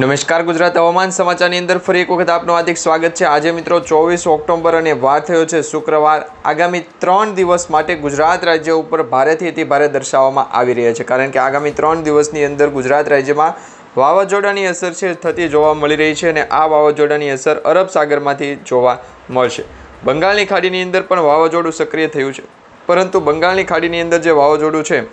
નમસ્કાર ગુજરાત હવામાન સમાચારની અંદર ફરી એક વખત આપનું હાર્દિક સ્વાગત છે. આજે મિત્રો ચોવીસ ઓક્ટોબર અને વાર થયો છે શુક્રવાર. આગામી ત્રણ દિવસ માટે ગુજરાત રાજ્ય ઉપર ભારેથી અતિ ભારે દર્શાવવામાં આવી રહ્યા છે. કારણ કે આગામી ત્રણ દિવસની અંદર ગુજરાત રાજ્યમાં વાવાઝોડાની અસર છે થતી જોવા મળી રહી છે અને આ વાવાઝોડાની અસર અરબ સાગરમાંથી જોવા મળશે. બંગાળની ખાડીની અંદર પણ વાવાઝોડું સક્રિય થયું છે. પરંતુ બંગાળની ખાડીની અંદર જે વાવાઝોડું છે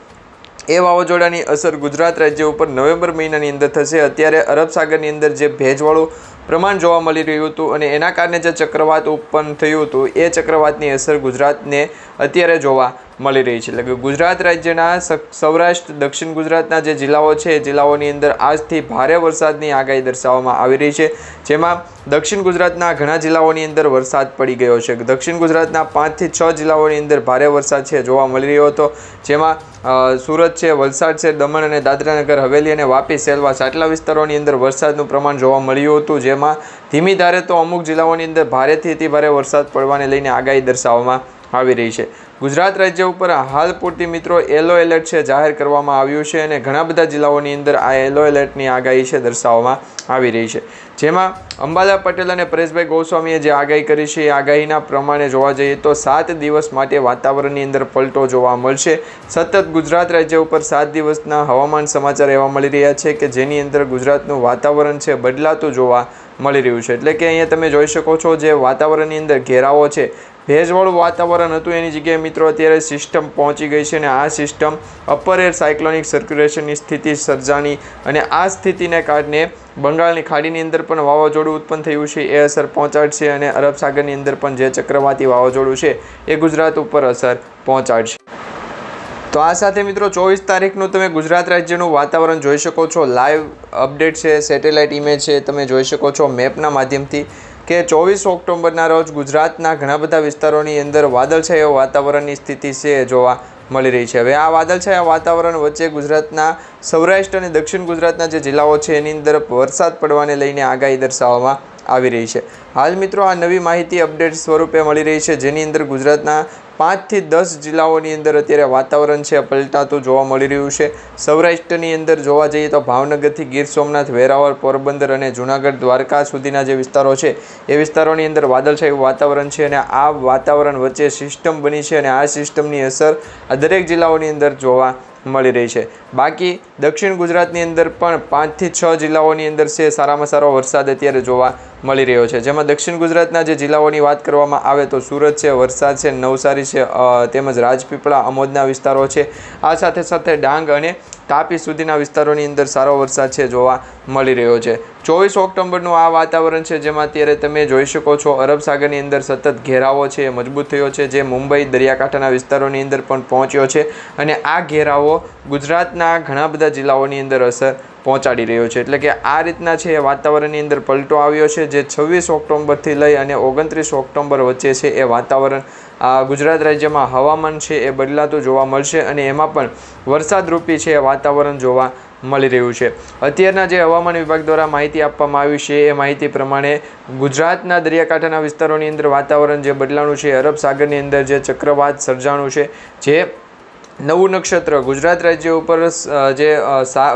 એ વાવાઝોડાની અસર ગુજરાત રાજ્ય ઉપર નવેમ્બર મહિનાની અંદર થશે. અત્યારે અરબ સાગરની અંદર જે ભેજવાળું પ્રમાણ જોવા મળી રહ્યું હતું અને એના કારણે જે ચક્રવાત ઉત્પન્ન થયું હતું, એ ચક્રવાતની અસર ગુજરાતને અત્યારે જોવા મળી રહી છે. એટલે ગુજરાત રાજ્યના સૌરાષ્ટ્ર, દક્ષિણ ગુજરાતના જે જિલ્લાઓ છે જિલ્લાઓની અંદર આજથી ભારે વરસાદની આગાહી દર્શાવવામાં આવી રહી છે. જેમાં દક્ષિણ ગુજરાતના ઘણા જિલ્લાઓની અંદર વરસાદ પડી ગયો છે. દક્ષિણ ગુજરાતના પાંચથી છ જિલ્લાઓની અંદર ભારે વરસાદ છે જોવા મળી રહ્યો હતો. જેમાં સુરત છે, વલસાડ છે, દમણ અને દાદરાનગર, હવેલી અને વાપી સેલવાસ આટલા વિસ્તારોની અંદર વરસાદનું પ્રમાણ જોવા મળ્યું હતું, જેમાં ધીમી ધારે તો અમુક જિલ્લાઓની અંદર ભારેથી અતિ ભારે વરસાદ પડવાને લઈને આગાહી દર્શાવવામાં આવી રહી છે. ગુજરાત રાજ્ય ઉપર હાલ પૂરતી મિત્રો યલો એલર્ટ છે જાહેર કરવામાં આવ્યું છે અને ઘણા બધા જિલ્લાઓની અંદર આ યલો એલર્ટની આગાહી છે દર્શાવવામાં આવી રહી છે. જેમાં અંબાલા પટેલ અને પરેશભાઈ ગોસ્વામીએ જે આગાહી કરી છે, એ આગાહીના પ્રમાણે જોવા જઈએ તો સાત દિવસ માટે વાતાવરણની અંદર પલટો જોવા મળશે. સતત ગુજરાત રાજ્ય ઉપર સાત દિવસના હવામાન સમાચાર એવા મળી રહ્યા છે કે જેની અંદર ગુજરાતનું વાતાવરણ છે બદલાતું જોવા મળી રહ્યું છે. એટલે કે અહીંયા તમે જોઈ શકો છો જે વાતાવરણની અંદર ઘેરાવો છે ભેજવાળું વાતાવરણ હતું. એની જગ્યાએ મિત્રો અત્યારે સિસ્ટમ પહોંચી ગઈ છે અને આ સિસ્ટમ અપર એર સાયક્લોનિક સર્ક્યુલેશનની સ્થિતિ સર્જાની અને આ સ્થિતિને કારણે બંગાળની ખાડીની અંદર પણ વાવાઝોડું ઉત્પન્ન થયું છે. એ અસર પહોંચાડશે અને અરબ સાગરની અંદર પણ જે ચક્રવાતી વાવાઝોડું છે એ ગુજરાત ઉપર અસર પહોંચાડશે. તો આ સાથે મિત્રો ચોવીસ તારીખનું તમે ગુજરાત રાજ્યનું વાતાવરણ જોઈ શકો છો. લાઈવ અપડેટ છે સેટેલાઇટ ઇમેજ છે, તમે જોઈ શકો છો મેપના માધ્યમથી. કે ચોવીસ ઓક્ટોબરના રોજ ગુજરાતના ઘણા બધા વિસ્તારોની અંદર વાદળછાયા વાતાવરણની સ્થિતિ છે, જોવા મળી રહી છે. હવે આ વાદળછાયા વાતાવરણ વચ્ચે ગુજરાતના સૌરાષ્ટ્ર અને દક્ષિણ ગુજરાતના જે જિલ્લાઓ છે, એની અંદર વરસાદ પડવાને લઈને આગાહી દર્શાવવામાં આવી રહી છે. હાલ મિત્રો આ નવી માહિતી અપડેટ સ્વરૂપે મળી રહી છે, જેની અંદર ગુજરાતના પાંચથી દસ જિલ્લાઓની અંદર અત્યારે વાતાવરણ છે, પલટાતું જોવા મળી રહ્યું છે. સૌરાષ્ટ્રની અંદર જોવા જઈએ તો ભાવનગરથી ગીર સોમનાથ, વેરાવળ, પોરબંદર અને જૂનાગઢ દ્વારકા સુધીના જે વિસ્તારો છે, એ વિસ્તારોની અંદર વાદળછાયું વાતાવરણ છે અને આ વાતાવરણ વચ્ચે સિસ્ટમ બની છે અને આ સિસ્ટમની અસર દરેક જિલ્લાઓની અંદર જોવા મળી રહી છે. બાકી દક્ષિણ ગુજરાતની અંદર પણ પાંચથી છ જિલ્લાઓની અંદર છે સારામાં સારો વરસાદ અત્યારે જોવા મળી રહ્યો છે. જેમાં દક્ષિણ ગુજરાતના જે જિલ્લાઓની વાત કરવામાં આવે તો સુરત છે, વરસાદ છે, નવસારી છે તેમજ રાજપીપળા, અમોદના વિસ્તારો છે. આ સાથે સાથે ડાંગ અને તાપી સુધીના વિસ્તારોની અંદર સારો વરસાદ છે જોવા મળી રહ્યો છે. ચોવીસ ઓક્ટોબરનું આ વાતાવરણ છે જેમાં અત્યારે તમે જોઈ શકો છો, અરબ સાગરની અંદર સતત ઘેરાવો છે, એ મજબૂત થયો છે, જે મુંબઈ, દરિયાકાંઠાના વિસ્તારોની અંદર પણ પહોંચ્યો છે અને આ ઘેરાવો ગુજરાતના ઘણા બધા જિલ્લાઓની અંદર અસર પહોંચાડી રહ્યો છે. એટલે કે આ રીતના છે એ વાતાવરણની અંદર પલટો આવ્યો છે, જે છવ્વીસ ઓક્ટોબરથી લઈ અને ઓગણત્રીસ ઓક્ટોબર વચ્ચે છે એ વાતાવરણ આ ગુજરાત રાજ્યમાં હવામાન છે એ બદલાતું જોવા મળશે અને એમાં પણ વરસાદરૂપી છે વાતાવરણ જોવા મળી રહ્યું છે. અત્યારના જે હવામાન વિભાગ દ્વારા માહિતી આપવામાં આવી છે એ માહિતી પ્રમાણે ગુજરાતના દરિયાકાંઠાના વિસ્તારોની અંદર વાતાવરણ જે બદલાણું છે, અરબ સાગરની અંદર જે ચક્રવાત સર્જાણું છે, જે નવું નક્ષત્ર ગુજરાત રાજ્ય ઉપર જે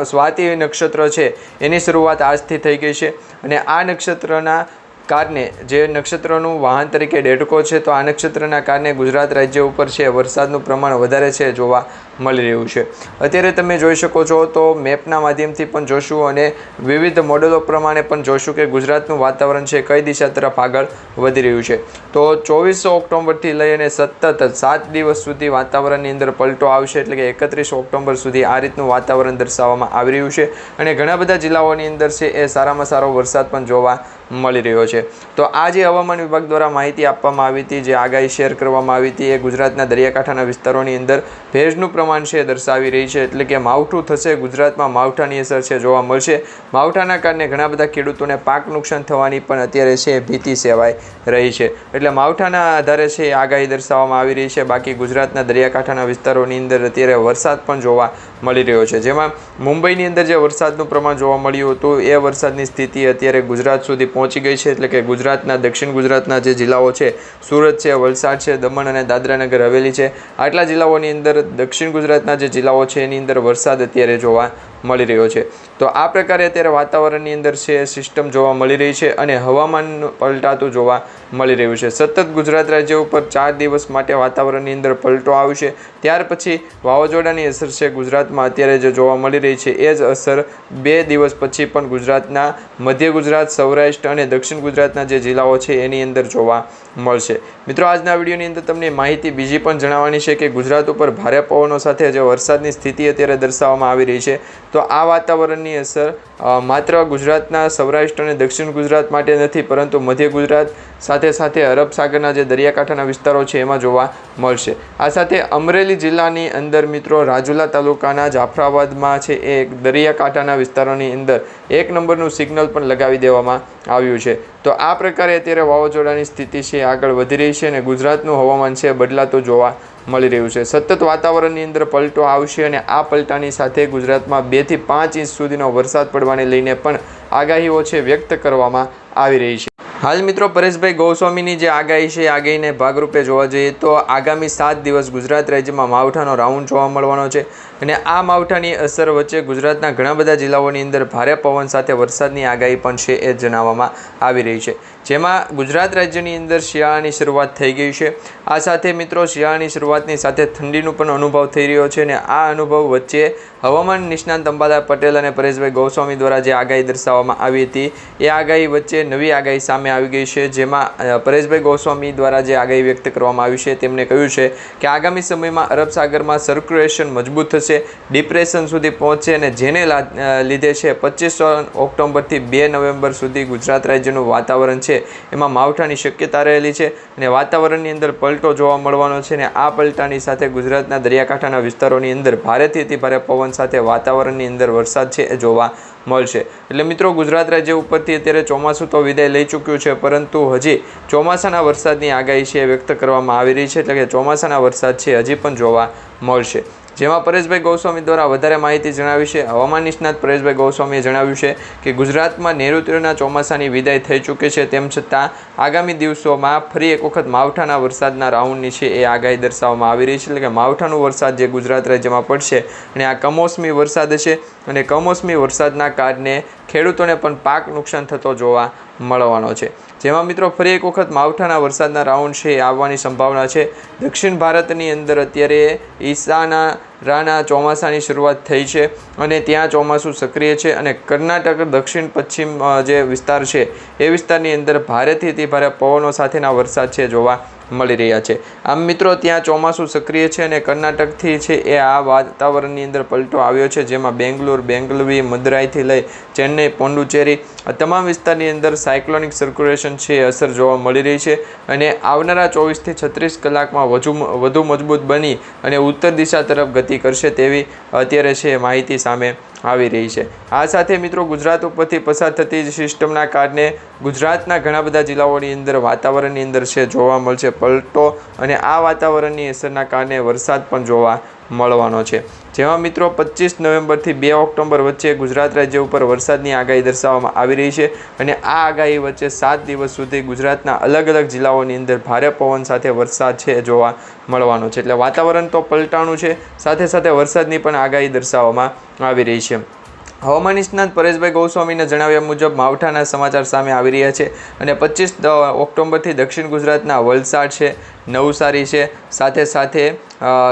સ્વાતિ નક્ષત્ર છે એની શરૂઆત આજથી થઈ ગઈ છે અને આ નક્ષત્રના કારણે જે નક્ષત્રનું વાહન તરીકે ડેડકો છે, તો આ નક્ષત્રના કારણે ગુજરાત રાજ્ય ઉપર છે, વરસાદનું પ્રમાણ વધારે છે જોવા મળી રહ્યું છે. અત્યારે તમે જોઈ શકો છો તો મેપના માધ્યમથી પણ જોશું અને વિવિધ મોડેલો પ્રમાણે પણ જોશું કે ગુજરાતનું વાતાવરણ છે કઈ દિશા તરફ આગળ વધી રહ્યું છે. તો ચોવીસ ઓક્ટોબરથી લઈ અને સતત સાત દિવસ સુધી વાતાવરણની અંદર પલટો આવશે એટલે કે એકત્રીસ ઓક્ટોબર સુધી આ રીતનું વાતાવરણ દર્શાવવામાં આવી રહ્યું છે અને ઘણા બધા જિલ્લાઓની અંદર છે એ સારામાં સારો વરસાદ પણ જોવા મળી રહ્યો છે. તો આ જે હવામાન વિભાગ દ્વારા માહિતી આપવામાં આવી હતી, જે આગાહી શેર કરવામાં આવી હતી એ ગુજરાતના દરિયાકાંઠાના વિસ્તારોની અંદર ભેજનું છે દર્શાવી રહી છે. એટલે કે માવઠું થશે, ગુજરાતમાં માવઠાની અસર છે જોવા મળશે. માવઠાના કારણે ઘણા બધા ખેડૂતોને પાક નુકસાન થવાની પણ અત્યારે છે ભીતિ સેવાઈ રહી છે. એટલે માવઠાના આધારે છે આગાહી દર્શાવવામાં આવી રહી છે. બાકી ગુજરાતના દરિયાકાંઠાના વિસ્તારોની અંદર અત્યારે વરસાદ પણ જોવા મળી રહ્યો છે. જેમાં મુંબઈની અંદર જે વરસાદનું પ્રમાણ જોવા મળ્યું હતું, એ વરસાદની સ્થિતિ અત્યારે ગુજરાત સુધી પહોંચી ગઈ છે. એટલે કે ગુજરાતના, દક્ષિણ ગુજરાતના જે જિલ્લાઓ છે, સુરત છે, વલસાડ છે, દમણ અને દાદરાનગર હવેલી છે. આટલા જિલ્લાઓની અંદર દક્ષિણ ગુજરાતના જે જિલ્લાઓ છે, એની અંદર વરસાદ અત્યારે જોવા મળી રહ્યો છે. તો આ પ્રકારે અત્યારે વાતાવરણની અંદર છે સિસ્ટમ જોવા મળી રહી છે અને હવામાન પલટાતું જોવા મળી રહ્યું છે. સતત ગુજરાત રાજ્ય ઉપર ચાર દિવસ માટે વાતાવરણની અંદર પલટો આવશે ત્યાર પછી વાવાઝોડાની અસર છે ગુજરાતમાં અત્યારે જે જોવા મળી રહી છે, એ જ અસર બે દિવસ પછી પણ ગુજરાતના મધ્ય ગુજરાત, સૌરાષ્ટ્ર અને દક્ષિણ ગુજરાતના જે જિલ્લાઓ છે, એની અંદર જોવા મળશે. મિત્રો, આજના વિડીયોની અંદર તમને માહિતી બીજી પણ જણાવવાની છે કે ગુજરાત ઉપર ભારે પવનો સાથે જે વરસાદની સ્થિતિ અત્યારે દર્શાવવામાં આવી રહી છે, તો આ વાતાવરણની અસર માત્ર ગુજરાતના સૌરાષ્ટ્ર અને દક્ષિણ ગુજરાત માટે નથી, પરંતુ મધ્ય ગુજરાત, સાથે સાથે અરબ સાગરના જે દરિયાકાંઠાના વિસ્તારો છે, એમાં જોવા મળશે. આ સાથે અમરેલી જિલ્લાની અંદર મિત્રો, રાજુલા તાલુકાના જાફરાબાદમાં છે એ દરિયાકાંઠાના વિસ્તારોની અંદર એક નંબરનું સિગ્નલ પણ લગાવી દેવામાં આવ્યું છે. તો આ પ્રકારે અત્યારે વાવાઝોડાની સ્થિતિ છે, આગળ વધી રહી છે અને ગુજરાતનું હવામાન છે, બદલાતું જોવા મળી રહ્યું છે. સતત વાતાવરણની અંદર પલટો આવશે અને આ પલટાની સાથે ગુજરાતમાં બેથી પાંચ ઇંચ સુધીનો વરસાદ પડવાને લઈને પણ આગાહીઓ છે વ્યક્ત કરવામાં આવી રહી છે. હાલ મિત્રો પરેશભાઈ ગૌસ્વામીની જે આગાહી છે આગાહીને ભાગરૂપે જોવા જઈએ તો આગામી સાત દિવસ ગુજરાત રાજ્યમાં માવઠાનો રાઉન્ડ જોવા મળવાનો છે અને આ માવઠાની અસર વચ્ચે ગુજરાતના ઘણા બધા જિલ્લાઓની અંદર ભારે પવન સાથે વરસાદની આગાહી પણ છે એ જણાવવામાં આવી રહી છે. જેમાં ગુજરાત રાજ્યની અંદર શિયાળાની શરૂઆત થઈ ગઈ છે. આ સાથે મિત્રો, શિયાળાની શરૂઆતની સાથે ઠંડીનો પણ અનુભવ થઈ રહ્યો છે અને આ અનુભવ વચ્ચે હવામાન નિષ્ણાંત અંબાદા પટેલ અને પરેશભાઈ ગોસ્વામી દ્વારા જે આગાહી દર્શાવવામાં આવી હતી, એ આગાહી વચ્ચે નવી આગાહી સામે આવી ગઈ છે. જેમાં પરેશભાઈ ગોસ્વામી દ્વારા જે આગાહી વ્યક્ત કરવામાં આવી છે, તેમણે કહ્યું છે કે આગામી સમયમાં અરબ સાગરમાં સર્ક્યુલેશન મજબૂત થશે ડિપ્રેશન સુધી પહોંચશે અને જેને લીધે છે, પચીસ ઓક્ટોબરથી બે નવેમ્બર સુધી ગુજરાત રાજ્યનું વાતાવરણ છે. એમાં માવઠાની શક્યતા રહેલી છે અને વાતાવરણની અંદર પલટો જોવા મળવાનો છે અને આ પલટાની સાથે ગુજરાતના દરિયાકાંઠાના વિસ્તારોની અંદર ભારેથી અતિ ભારે પવન સાથે વાતાવરણની અંદર વરસાદ છે એ જોવા મળશે. એટલે મિત્રો, ગુજરાત રાજ્ય ઉપરથી અત્યારે ચોમાસું તો વિદાય લઈ ચૂક્યું છે, પરંતુ હજી ચોમાસાના વરસાદની આગાહી છે એ વ્યક્ત કરવામાં આવી રહી છે, એટલે કે ચોમાસાના વરસાદ છે હજી પણ જોવા મળશે. જેમાં પરેશભાઈ ગૌસ્વામી દ્વારા વધારે માહિતી જણાવી છે. હવામાન નિષ્ણાત પરેશભાઈ ગોસ્વામીએ જણાવ્યું છે કે ગુજરાતમાં નૈઋત્યના ચોમાસાની વિદાય થઈ ચૂકી છે. તેમ છતાં, આગામી દિવસોમાં ફરી એક વખત માવઠાના વરસાદના રાઉન્ડની છે એ આગાહી દર્શાવવામાં આવી રહી છે. એટલે કે માવઠાનું વરસાદ જે ગુજરાત રાજ્યમાં પડશે અને આ કમોસમી વરસાદ છે અને કમોસમી વરસાદના કારણે ખેડૂતોને પણ પાક નુકસાન થતો જોવા મળવાનો છે. જેમાં મિત્રો ફરી એક વખત માવઠાના વરસાદના રાઉન્ડ છે, આવવાની સંભાવના છે. દક્ષિણ ભારતની અંદર અત્યારે ઈશાના રાના ચોમાસાની શરૂઆત થઈ છે અને ત્યાં ચોમાસું સક્રિય છે અને કર્ણાટક દક્ષિણ પશ્ચિમ જે વિસ્તાર છે, એ વિસ્તારની અંદર ભારેથી અતિ ભારે પવનો સાથેના વરસાદ છે જોવા મળી રહ્યા છે. આમ મિત્રો, ત્યાં ચોમાસું સક્રિય છે અને કર્ણાટકથી છે એ આ વાતાવરણની અંદર પલટો આવ્યો છે, જેમાં બેંગ્લોર, બેંગલવી, મદુરાઈથી લઈ ચેન્નઈ પોંડુચેરી આ તમામ વિસ્તારની અંદર સાયક્લોનિક સર્ક્યુલેશન છે અસર જોવા મળી રહી છે અને આવનારા ચોવીસથી છત્રીસ કલાકમાં વધુ વધુ મજબૂત બની અને ઉત્તર દિશા તરફ ગતિ કરશે તેવી અત્યારે છે માહિતી સામે. આવી રહી છે. આ સાથે મિત્રો ગુજરાત ઉપરથી પસાર થતી જ સિસ્ટમના કારણે ગુજરાતના ઘણા બધા જિલ્લાઓની અંદર વાતાવરણની અંદર છે, જોવા મળશે પલટો અને આ વાતાવરણની અસરના કારણે વરસાદ પણ જોવા મળવાનો છે. જેમાં મિત્રો પચીસ નવેમ્બરથી બે ઓક્ટોબર વચ્ચે ગુજરાત રાજ્ય ઉપર વરસાદની આગાહી દર્શાવવામાં આવી રહી છે અને આ આગાહી વચ્ચે સાત દિવસ સુધી ગુજરાતના અલગ અલગ જિલ્લાઓની અંદર ભારે પવન સાથે વરસાદ છે જોવા મળવાનો છે. એટલે વાતાવરણ તો પલટાણું છે, સાથે સાથે વરસાદની પણ આગાહી દર્શાવવામાં આવી રહી છે. હવામાન નિષ્ણાત પરેશભાઈ ગૌસ્વામીના જણાવ્યા મુજબ માવઠાના સમાચાર સામે આવી રહ્યા છે અને પચીસ ઓક્ટોબરથી દક્ષિણ ગુજરાતના વલસાડ છે, નવસારી છે, સાથે સાથે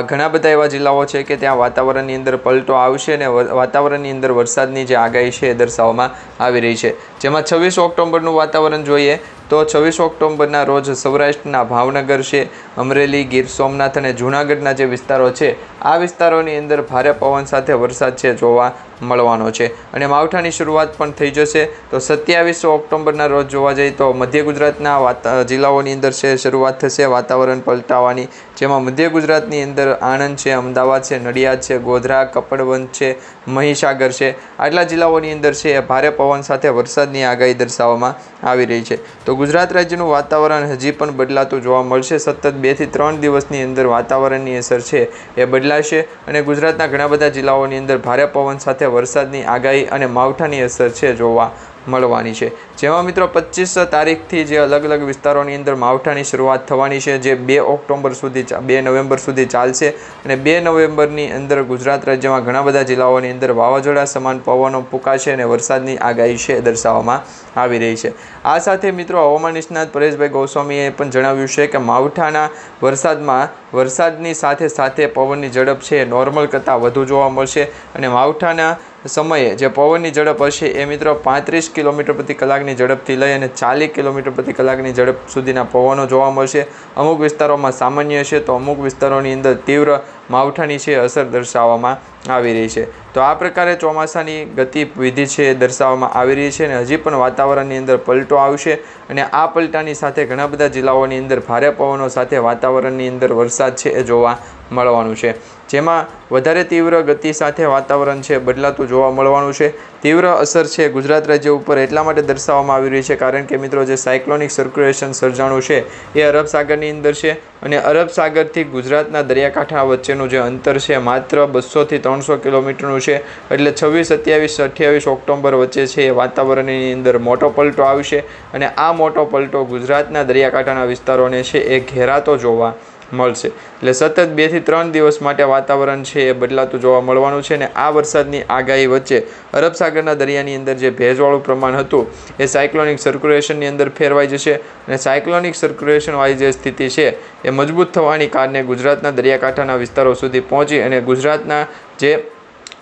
ઘણા બધા એવા જિલ્લાઓ છે કે ત્યાં વાતાવરણની અંદર પલટો આવશે અને વાતાવરણની અંદર વરસાદની જે આગાહી છે એ દર્શાવવામાં આવી રહી છે. જેમાં છવ્વીસ ઓક્ટોબરનું વાતાવરણ જોઈએ તો છવ્વીસ ઓક્ટોબરના રોજ સૌરાષ્ટ્રના ભાવનગર છે, અમરેલી, ગીર સોમનાથ અને જૂનાગઢના જે વિસ્તારો છે, આ વિસ્તારોની અંદર ભારે પવન સાથે વરસાદ છે જોવા મળવાનો છે. અને માવઠાની શરૂઆત પણ થઈ જશે. તો સત્યાવીસ ઓક્ટોબરના રોજ જોવા જઈએ તો મધ્ય ગુજરાતના જિલ્લાઓની અંદર છે, શરૂઆત થશે વાતાવરણ પલટાવાની. જેમાં મધ્ય ગુજરાતની અંદર આણંદ છે, અમદાવાદ છે, નડિયાદ છે, ગોધરા કપડવંત છે, મહીસાગર છે. આટલા જિલ્લાઓની અંદર છે, ભારે પવન સાથે વરસાદની આગાહી દર્શાવવામાં આવી રહી છે. તો ગુજરાત રાજ્યનું વાતાવરણ હજી પણ બદલાતું જોવા મળશે. સતત બેથી ત્રણ દિવસની અંદર વાતાવરણની અસર છે એ બદલાશે. અને ગુજરાતના ઘણા બધા જિલ્લાઓની અંદર ભારે પવન સાથે વરસાદની આગાહી અને માવઠાની અસર છે જોવા મળવાની છે. જેમાં મિત્રો પચીસ તારીખથી જે અલગ અલગ વિસ્તારોની અંદર માવઠાની શરૂઆત થવાની છે, જે બે ઓક્ટોબર સુધી બે નવેમ્બર સુધી ચાલશે અને બે નવેમ્બરની અંદર ગુજરાત રાજ્યમાં ઘણા બધા જિલ્લાઓની અંદર વાવાઝોડા, સમાન પવનો ફૂંકાશે અને વરસાદની આગાહી છે દર્શાવવામાં આવી રહી છે. આ સાથે મિત્રો હવામાન નિષ્ણાત પરેશભાઈ ગોસ્વામીએ પણ જણાવ્યું છે કે માવઠાના વરસાદમાં વરસાદની સાથે સાથે પવનની ઝડપ છે, નોર્મલ કરતાં વધુ જોવા મળશે અને માવઠાના સમયે જે પવનની ઝડપ હશે એ મિત્રો પાંત્રીસ કિલોમીટર પ્રતિ કલાકની ઝડપથી લઈ અને ચાલીસ કિલોમીટર પ્રતિ કલાકની ઝડપ સુધીના પવનો જોવા મળશે. અમુક વિસ્તારોમાં સામાન્ય છે તો અમુક વિસ્તારોની અંદર તીવ્ર માવઠાની છે, અસર દર્શાવવામાં આવી રહી છે. તો આ પ્રકારે ચોમાસાની ગતિવિધિ છે દર્શાવવામાં આવી રહી છે અને હજી પણ વાતાવરણની અંદર પલટો આવશે અને આ પલટાની સાથે ઘણા બધા જિલ્લાઓની અંદર ભારે પવનો સાથે વાતાવરણની અંદર વરસાદ છે એ જોવા મળવાનું છે. જેમાં વધારે તીવ્ર ગતિ સાથે વાતાવરણ છે, બદલાતું જોવા મળવાનું છે. તીવ્ર અસર છે ગુજરાત રાજ્ય ઉપર એટલા માટે દર્શાવવામાં આવી રહી છે કારણ કે મિત્રો જે સાયક્લોનિક સર્ક્યુલેશન સર્જાણું છે એ અરબ સાગરની અંદર છે અને અરબ સાગરથી ગુજરાતના દરિયાકાંઠા વચ્ચેનું જે અંતર છે માત્ર બસોથી ત્રણસો કિલોમીટરનું છે. એટલે છવ્વીસ, સત્યાવીસ, અઠ્યાવીસ ઓક્ટોબર વચ્ચે છે એ વાતાવરણની અંદર મોટો પલટો આવશે અને આ મોટો પલટો ગુજરાતના દરિયાકાંઠાના વિસ્તારોને છે એ ઘેરાતો જોવા મળશે. એટલે સતત બેથી ત્રણ દિવસ માટે વાતાવરણ છે એ બદલાતું જોવા મળવાનું છે અને આ વરસાદની આગાહી વચ્ચે અરબ સાગરના દરિયાની અંદર જે ભેજવાળું પ્રમાણ હતું, એ સાયક્લોનિક સર્ક્યુલેશનની અંદર ફેરવાઈ જશે અને સાયક્લોનિક સર્ક્યુલેશનવાળી જે સ્થિતિ છે, એ મજબૂત થવાની કારણે ગુજરાતના દરિયાકાંઠાના વિસ્તારો સુધી પહોંચી અને ગુજરાતના જે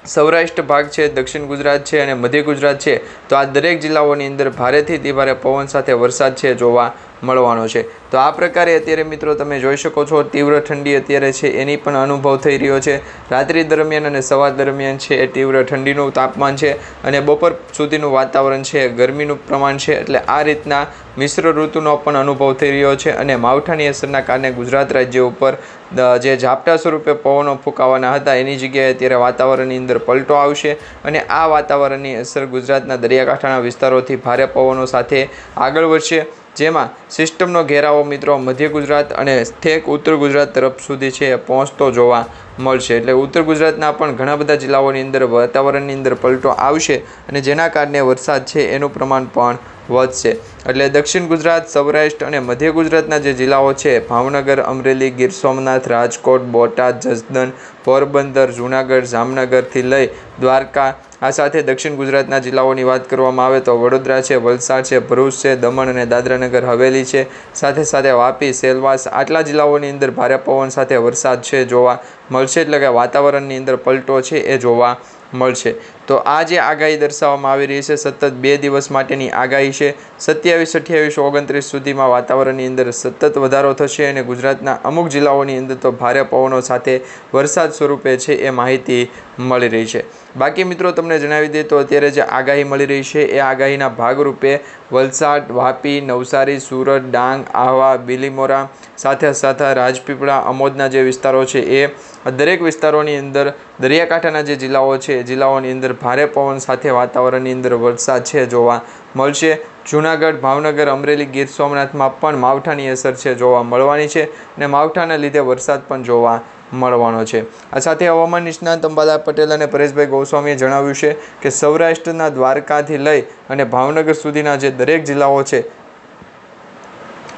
સૌરાષ્ટ્ર ભાગ છે, દક્ષિણ ગુજરાત છે અને મધ્ય ગુજરાત છે, તો આ દરેક જિલ્લાઓની અંદર ભારેથી અતિભારે પવન સાથે વરસાદ છે જોવા મળવાનો છે. તો આ પ્રકારે અત્યારે મિત્રો તમે જોઈ શકો છો, તીવ્ર ઠંડી અત્યારે છે, એની પણ અનુભવ થઈ રહ્યો છે. રાત્રિ દરમિયાન અને સવાર દરમિયાન છે એ તીવ્ર ઠંડીનું તાપમાન છે અને બપોર સુધીનું વાતાવરણ છે ગરમીનું પ્રમાણ છે. એટલે આ રીતના મિશ્ર ઋતુનો પણ અનુભવ થઈ રહ્યો છે અને માવઠાની અસરના કારણે ગુજરાત રાજ્ય ઉપર જે ઝાપટા સ્વરૂપે પવનો ફૂંકાવાના હતા, એની જગ્યાએ અત્યારે વાતાવરણની અંદર પલટો આવશે અને આ વાતાવરણની અસર ગુજરાતના દરિયાકાંઠાના વિસ્તારોથી ભારે પવનો સાથે આગળ વધશે. જેમાં સિસ્ટમનો ઘેરાવો મિત્રો મધ્ય ગુજરાત અને ઠેક ઉત્તર ગુજરાત તરફ સુધી છે પહોંચતો જોવા મળશે. એટલે ઉત્તર ગુજરાતના પણ ઘણા બધા જિલ્લાઓની અંદર વાતાવરણની અંદર પલટો આવશે અને જેના કારણે વરસાદ છે એનું પ્રમાણ પણ વધશે. એટલે દક્ષિણ ગુજરાત, સૌરાષ્ટ્ર અને મધ્ય ગુજરાતના જે જિલ્લાઓ છે, ભાવનગર, અમરેલી, ગીર સોમનાથ, રાજકોટ, બોટાદ જસદન પોરબંદર, જૂનાગઢ, જામનગરથી લઈ દ્વારકા આ સાથે દક્ષિણ ગુજરાતના જિલ્લાઓની વાત કરવામાં આવે તો વડોદરા છે, વલસાડ છે, ભરૂચ છે, દમણ અને દાદરાનગર હવેલી છે. સાથે સાથે વાપી, સેલવાસ આટલા જિલ્લાઓની અંદર ભારે પવન સાથે વરસાદ છે જોવા મળશે. એટલે કે વાતાવરણની અંદર પલટો છે એ જોવા મળશે. તો આ જે આગાહી દર્શાવવામાં આવી રહી છે, સતત બે દિવસ માટેની આગાહી છે. સત્યાવીસ, અઠ્યાવીસ, ઓગણત્રીસ સુધીમાં વાતાવરણની અંદર સતત વધારો થશે અને ગુજરાતના અમુક જિલ્લાઓની અંદર તો ભારે પવનો સાથે વરસાદ સ્વરૂપે છે એ માહિતી મળી રહી છે. બાકી મિત્રો, તમને જણાવી દઈએ તો અત્યારે જે આગાહી મળી રહી છે, એ આગાહીના ભાગરૂપે વલસાડ, વાપી, નવસારી, સુરત, ડાંગ, આહવા, બિલીમોરા સાથે સાથે રાજપીપળા, અમોદના જે વિસ્તારો છે, એ દરેક વિસ્તારોની અંદર, દરિયાકાંઠાના જે જિલ્લાઓ છે, એ જિલ્લાઓની અંદર ભારે પવન સાથે વાતાવરણની અંદર વરસાદ છે જોવા મળશે. જૂનાગઢ, ભાવનગર, અમરેલી, ગીર સોમનાથમાં પણ માવઠાની અસર છે જોવા મળવાની છે અને માવઠાના લીધે વરસાદ પણ જોવા મળવાનો છે. આ સાથે હવામાન નિષ્ણાંત અંબાલાલ પટેલ અને પરેશભાઈ ગોસ્વામીએ જણાવ્યું છે કે સૌરાષ્ટ્રના દ્વારકાથી લઈ અને ભાવનગર સુધીના જે દરેક જિલ્લાઓ છે,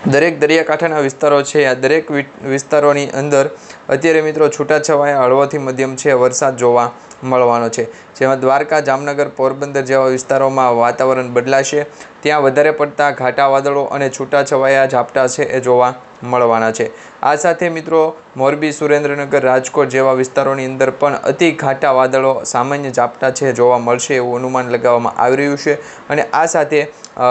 દરેક દરિયાકાંઠાના વિસ્તારો છે, આ દરેક વિસ્તારોની અંદર અત્યારે મિત્રો છૂટાછવાયા હળવોથી મધ્યમ છે વરસાદ જોવા. મળવાનો છે. જેમાં દ્વારકા, જામનગર, પોરબંદર જેવા વિસ્તારોમાં વાતાવરણ બદલાશે. ત્યાં વધારે પડતા ઘાટા, વાદળો અને છૂટાછવાયા ઝાપટા છે એ જોવા મળવાના છે. આ સાથે મિત્રો, મોરબી, સુરેન્દ્રનગર, રાજકોટ જેવા વિસ્તારોની અંદર પણ અતિ ઘાટા, વાદળો સામાન્ય ઝાપટા છે જોવા મળશે એવું અનુમાન લગાવવામાં આવી રહ્યું છે. અને આ સાથે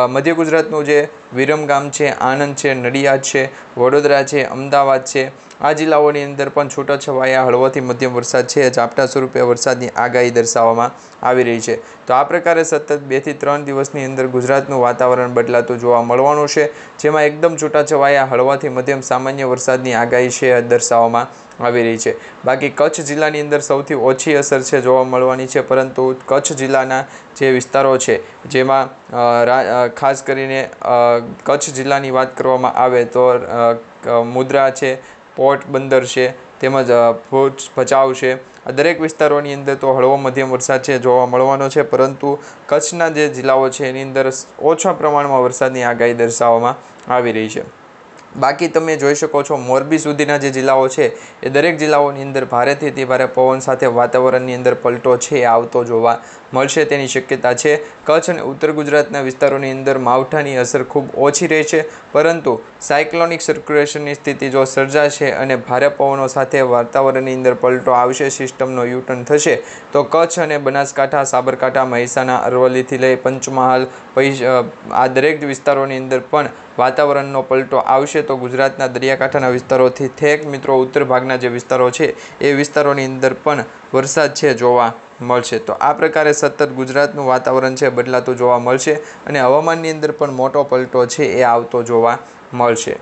મધ્ય ગુજરાતનું જે વિરમગામ છે, આણંદ છે, નડિયાદ છે, વડોદરા છે, અમદાવાદ છે આ જિલ્લાઓની અંદર પણ છૂટાછવાયા હળવોથી મધ્યમ વરસાદ છે. ઝાપટા સ્વરૂપે વરસાદની આગાહી દર્શાવવામાં આવી રહી છે. તો આ પ્રકારે સતત બેથી ત્રણ દિવસની અંદર ગુજરાતનું વાતાવરણ બદલાતું જોવા મળવાનું છે, જેમાં એકદમ છૂટાછવાયા હળવાથી મધ્યમ સામાન્ય વરસાદની આગાહી છે દર્શાવવામાં આવી રહી છે. બાકી કચ્છ જિલ્લાની અંદર સૌથી ઓછી અસર છે જોવા મળવાની છે, પરંતુ કચ્છ જિલ્લાના જે વિસ્તારો છે, જેમાં ખાસ કરીને કચ્છ જિલ્લાની વાત કરવામાં આવે તો મુદ્રા છે પોર્ટ બંદર છે, તેમજ ભુજ ભચાઉ છે. આ દરેક વિસ્તારોની અંદર તો હળવો મધ્યમ વરસાદ છે જોવા મળવાનો છે, પરંતુ કચ્છના જે જિલ્લાઓ છે એની અંદર ઓછા પ્રમાણમાં વરસાદની આગાહી દર્શાવવામાં આવી રહી છે. બાકી તમે જોઈ શકો છો, મોરબી સુધીના જે જિલ્લાઓ છે, એ દરેક જિલ્લાઓની અંદર ભારેથી તે ભારે પવન સાથે વાતાવરણની અંદર પલટો છે, આવતો જોવા મળશે, તેની શક્યતા છે. કચ્છ અને ઉત્તર ગુજરાતના વિસ્તારોની અંદર માવઠાની અસર ખૂબ ઓછી રહે છે, પરંતુ સાયક્લોનિક સર્ક્યુલેશનની સ્થિતિ જો સર્જાશે અને ભારે પવનો સાથે વાતાવરણની અંદર પલટો આવશે, સિસ્ટમનો યુટર્ન થશે, તો કચ્છ અને બનાસકાંઠા, સાબરકાંઠા, મહેસાણા, અરવલ્લીથી લઈ પંચમહાલ આ દરેક વિસ્તારોની અંદર પણ વાતાવરણનો પલટો આવશે તો ગુજરાતના દરિયાકાંઠાના વિસ્તારોથી થેક મિત્રો ઉત્તર ભાગના જે વિસ્તારો છે, એ વિસ્તારોની અંદર પણ વરસાદ છે જોવા મળશે. તો આ પ્રકારે સતત ગુજરાતનું વાતાવરણ છે, બદલાતું જોવા મળશે અને હવામાનની અંદર પણ મોટો પલટો છે, એ આવતો જોવા મળશે.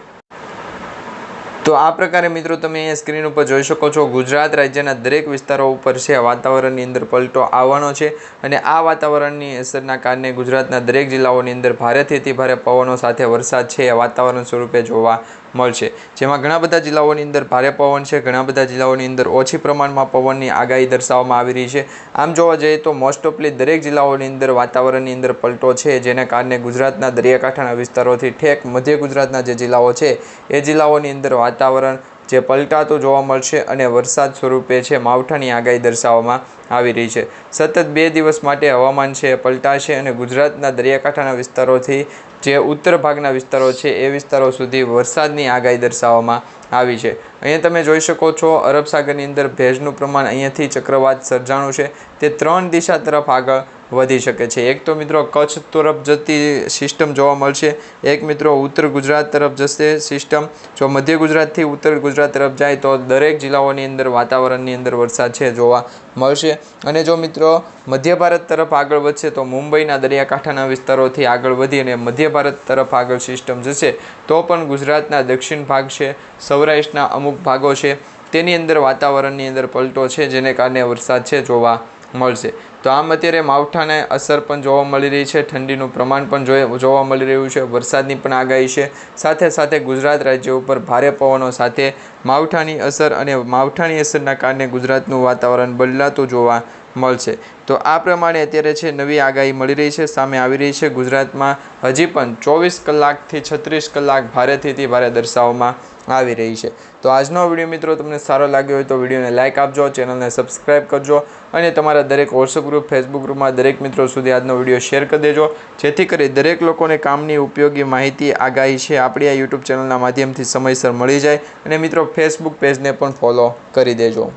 તો આ પ્રકારે મિત્રો તમે અહીંયા સ્ક્રીન ઉપર જોઈ શકો છો, ગુજરાત રાજ્યના દરેક વિસ્તારો ઉપર છે વાતાવરણની અંદર પલટો આવવાનો છે અને આ વાતાવરણની અસરના કારણે ગુજરાતના દરેક જિલ્લાઓની અંદર ભારેથી અતિ ભારે પવનો સાથે વરસાદ છે વાતાવરણ સ્વરૂપે જોવા મળશે. જેમાં ઘણા બધા જિલ્લાઓની અંદર ભારે પવન છે, ઘણા બધા જિલ્લાઓની અંદર ઓછી પ્રમાણમાં પવનની આગાહી દર્શાવવામાં આવી રહી છે. આમ જોવા જઈએ તો મોસ્ટ ઓફલી દરેક જિલ્લાઓની અંદર વાતાવરણની અંદર પલટો છે, જેને કારણે ગુજરાતના દરિયાકાંઠાના વિસ્તારોથી ઠેક મધ્ય ગુજરાતના જે જિલ્લાઓ છે, એ જિલ્લાઓની અંદર વાતાવરણ જે પલટાતું જોવા મળશે અને વરસાદ સ્વરૂપે છે, માવઠાની આગાહી દર્શાવવામાં આવી રહી છે. સતત બે દિવસ માટે હવામાન છે પલટાશે અને ગુજરાતના દરિયાકાંઠાના વિસ્તારોથી જે ઉત્તર ભાગના વિસ્તારો છે એ વિસ્તારો સુધી વરસાદની આગાહી દર્શાવવામાં આવી છે. અહીંયા તમે જોઈ શકો છો, અરબ સાગરની અંદર ભેજનું પ્રમાણ અહીંયાથી ચક્રવાત સર્જાણું છે. તે ત્રણ દિશા તરફ આગળ વધી શકે છે. એક તો મિત્રો કચ્છ તરફ જતી સિસ્ટમ જોવા મળશે. એક મિત્રો ઉત્તર ગુજરાત તરફ જશે સિસ્ટમ. જો મધ્ય ગુજરાતથી ઉત્તર ગુજરાત તરફ જાય તો દરેક જિલ્લાઓની અંદર વાતાવરણની અંદર વરસાદ છે જોવા મળશે. અને જો મિત્રો મધ્ય ભારત તરફ આગળ વધશે તો મુંબઈના દરિયાકાંઠાના વિસ્તારોથી આગળ વધી અને મધ્ય ભારત તરફ આગળ સિસ્ટમ જશે તો પણ ગુજરાતના દક્ષિણ ભાગ છે. સૌરાષ્ટ્રના અમુક ભાગો છે. તેની અંદર વાતાવરણની અંદર પલટો છે, જેને કારણે વરસાદ છે, જોવા મળશે. તો આમ અત્યારે માવઠાને અસર પણ જોવા મળી રહી છે, ઠંડીનું પ્રમાણ પણ જોવા મળી રહ્યું છે, વરસાદની પણ આગાહી છે. સાથે સાથે ગુજરાત રાજ્ય ઉપર ભારે પવનો સાથે માવઠાની અસર અને માવઠાની અસરના કારણે ગુજરાતનું વાતાવરણ બદલાતું જોવા મળશે. તો આ પ્રમાણે અત્યારે છે નવી આગાહી મળી રહી છે, સામે આવી રહી છે. ગુજરાતમાં હજી પણ ચોવીસ કલાકથી છત્રીસ કલાક ભારેથી ભારે દર્શાવવામાં આવી રહી છે. તો આજનો વીડિયો મિત્રો તમને સારો લાગ્યો હોય તો વિડીયોને લાઇક આપજો, ચેનલને સબસ્ક્રાઇબ કરજો અને તમારા દરેક વોટ્સઅપ ગ્રુપ ફેસબુક ગ્રુપમાં દરેક મિત્રો સુધી આજનો વીડિયો શેર કરી દેજો. જેથી કરી દરેક લોકોને કામની ઉપયોગી માહિતી, આગાહી છે આપણી આ યુટ્યુબ ચેનલના માધ્યમથી સમયસર મળી જાય અને મિત્રો ફેસબુક પેજને પણ ફોલો કરી દેજો.